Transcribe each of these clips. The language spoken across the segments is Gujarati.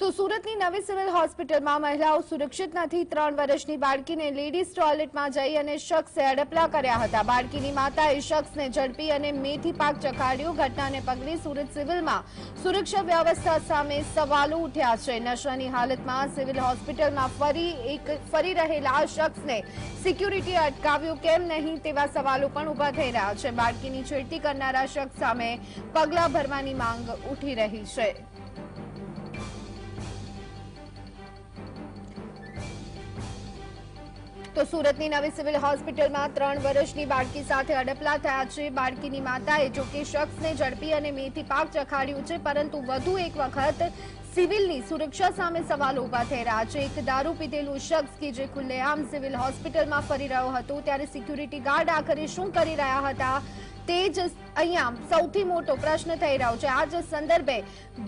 તો સુરતની નવી સિવિલ હોસ્પિટલમાં મહિલાઓ સુરક્ષિત નથી. ત્રણ વર્ષની બાળકીને લેડીઝ ટોયલેટમાં જઈ અને શખ્સે અડપલા કર્યા હતા. બાળકીની માતાએ શખ્સને ઝડપી અને મેથી પાક ચખાડ્યો. ઘટનાને પગલે સુરત સિવિલમાં સુરક્ષા વ્યવસ્થા સામે સવાલો ઉઠ્યા છે. નશાની હાલતમાં સિવિલ હોસ્પિટલમાં ફરી એક, ફરી રહેલા શખ્સને સિક્યુરિટી અટકાવ્યું. કેમ નહીં તેવા સવાલો પણ ઊભા થઈ રહ્યા છે. બાળકીની છેડતી કરનારા શખ્સ સામે પગલાં ભરવાની માંગ ઉઠી રહી છે. તો સુરતની નવી સિવિલ હોસ્પિટલમાં ત્રણ વર્ષની બાળકી સાથે અડપલા થયા છે. બાળકીની માતાએ જો કે શખ્સને ઝડપી અને મેથી પાક ચખાડ્યું છે, પરંતુ વધુ એક વખત સિવિલની સુરક્ષા સામે સવાલો ઊભા થઈ રહ્યા છે. એક દારૂ પીધેલું શખ્સ કે જે ખુલ્લેઆમ સિવિલ હોસ્પિટલમાં ફરી રહ્યો હતો, ત્યારે સિક્યુરિટી ગાર્ડ આખરે શું કરી રહ્યા હતા? તે જ અહીંયા સૌથી મોટો પ્રશ્ન થઈ રહ્યો છે. આ જ સંદર્ભે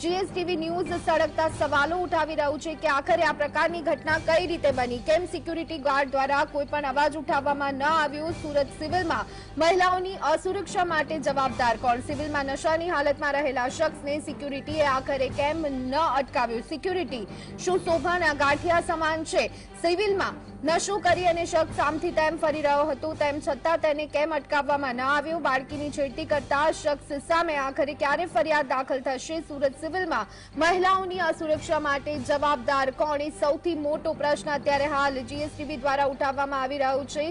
જીએસટીવી ન્યૂઝ સળગતા સવાલો ઉઠાવી રહ્યું છે કે આખરે આ પ્રકારની ઘટના કઈ રીતે બની? કેમ સિક્યુરિટી ગાર્ડ દ્વારા કોઈ પણ અવાજ ઉઠાવવામાં ન આવ્યો? સુરત સિવિલમાં મહિલાઓની અસુરક્ષા માટે જવાબદાર કોણ? સિવિલમાં નશાની હાલતમાં રહેલા શખ્સને સિક્યુરિટીએ આખરે કેમ ન અટકાવ્યું? સિક્યુરિટી શું શોભાના ગાંઠિયા સમાન છે? સિવિલમાં નશો કરી અને શખ્સ આમથી તેમ ફરી રહ્યો હતો, તેમ છતાં તેને કેમ અટકાવવામાં ન આવ્યું? બાળકીની છેડતી કરતા શખ્સ સામે આખરે ક્યારે ફરિયાદ દાખલ થશે? સુરત સિવિલમાં મહિલાઓની અસુરક્ષા માટે જવાબદાર કોણ? સૌથી મોટો પ્રશ્ન અત્યારે હાલ જીએસટીબી દ્વારા ઉઠાવવામાં આવી રહ્યો છે.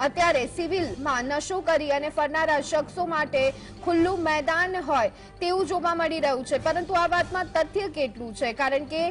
અત્યારે સિવિલમાં નશો કરી અને ફરનારા શખ્સો માટે ખુલ્લું મેદાન હોય તેવું જોવા મળી રહ્યું છે. પરંતુ આ વાતમાં તથ્ય કેટલું છે? કારણ કે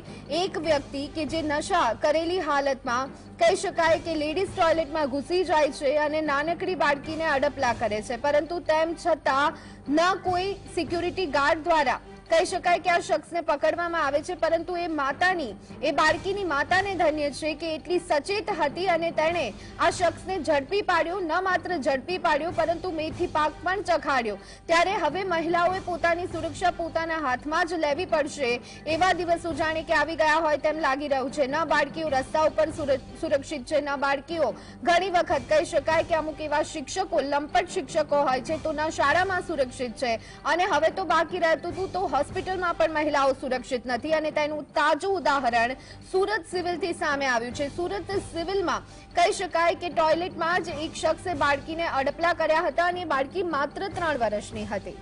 એક વ્યક્તિ કે જે નશા કરેલી હાલતમાં કહી શકાય કે લેડીઝ ટોયલેટમાં ઘૂસી જાય છે અને નાનકડી બાળકીને અડપલા કરે છે. પરંતુ તેમ છતાં ન કોઈ સિક્યુરિટી ગાર્ડ દ્વારા કહી શકાય કે આ શખ્સને પકડવામાં આવે છે, પરંતુ એ માતાની, એ બાળકીની માતાને ધન્ય છે કે એટલી સચેત હતી અને તેણે આ શખ્સને ઝડપી પાડ્યો, ન માત્ર ઝડપી પાડ્યો, પરંતુ મેથી પાક પણ ચખાડ્યો. ત્યારે હવે મહિલાઓએ પોતાની સુરક્ષા પોતાના હાથમાં જ લેવી પડશે. એવા દિવસો જાણે કે આવી ગયા હોય તેમ લાગી રહ્યું છે. ન બાળકીઓ રસ્તા ઉપર સુર- સુરક્ષિત છે, ન બાળકીઓ ઘણી વખત કહી શકાય કે અમુક એવા શિક્ષકો, લંપટ શિક્ષકો હોય છે, તો ન શાળામાં સુરક્ષિત છે. અને હવે તો બાકી રહેતું હતું, તો હોસ્પિટલમાં પણ મહિલાઓ સુરક્ષિત નથી અને તેનું તાજું ઉદાહરણ સુરત સિવિલથી સામે આવ્યું છે. સુરત સિવિલમાં કહી શકાય કે ટોયલેટમાં જ એક શખ્સે બાળકીને અડપલા કર્યા હતા અને બાળકી માત્ર ત્રણ વર્ષની હતી.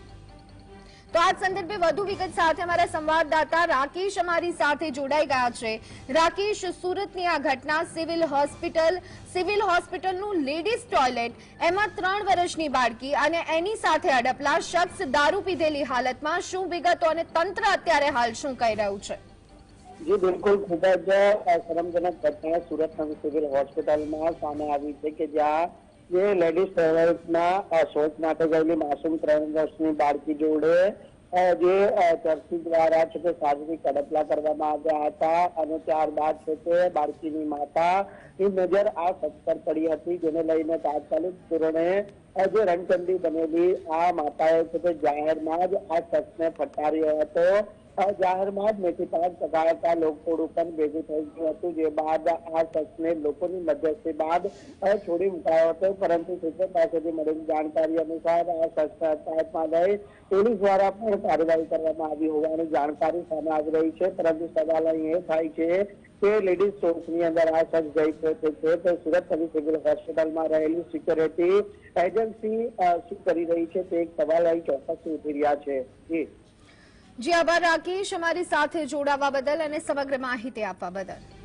તો આ સંદર્ભે વધુ વિગત સાથે અમારા સંવાદદાતા રાકેશ અમારી સાથે જોડાઈ ગયા છે. રાકેશ, સુરતની આ ઘટના સિવિલ હોસ્પિટલ, સિવિલ હોસ્પિટલનું લેડીઝ ટોયલેટ, એમાં ત્રણ વર્ષની બાળકી અને એની સાથે અડપલા શખ્સ દારૂ પીધેલી હાલતમાં શું વિગતો અને તંત્ર અત્યારે હાલ શું કહી રહ્યું છે? જી, બિલકુલ ખૂબ જ શરમજનક ઘટના સુરત નવી સિવિલ હોસ્પિટલમાં સામે આવી છે કે જ્યાં જે લેડીઝ ટોયલેટમાં અ, માટે ગયેલી માસૂમ ત્રણ વર્ષની બાળકી જોડે જે ચર્ચી દ્વારા છે તે શારીરિક કડપલા કરવામાં આવ્યા હતા અને ત્યારબાદ છે તે બાળકીની માતા ની નજર આ પર પડી હતી જેને લઈને તાત્કાલિક ધોરણે જે રણચંડી બનેલી આ માતાએ છે તે જાહેરમાં જ આ શખ્સને ફટકાર્યો હતો. જાહેરમાં જ મેથી પાક ચગાવતા લોકટોળું પણ ભેગું થઈ ગયું હતું. જે બાદ આ શખ્સને લોકોની મધ્યસ્થી બાદ છોડી મુકાયો હતો. પરંતુ સૂત્રો પાસેથી મળેલી જાણકારી અનુસાર આ શખ્સને અટકાયતમાં લઈ પોલીસ દ્વારા પણ કાર્યવાહી કરવામાં આવી હોવાની જાણકારી સામે આવી રહી છે. પરંતુ સવાલ અહીં એ થાય છે કે લેડીઝ સ્ટોર્સની અંદર આ શખ્સ જઈ છે, તો સુરત નવી સિવિલ હોસ્પિટલમાં રહેલી સિક્યોરિટી એજન્સી શું કરી રહી છે, તે એક સવાલ અહીં ચોક્કસ ઉઠી રહ્યા છે. જી. જી, આભાર, રાકેશ. અમારી સાથે જોડાવા બદલ અને સમગ્ર માહિતી આપવા બદલ.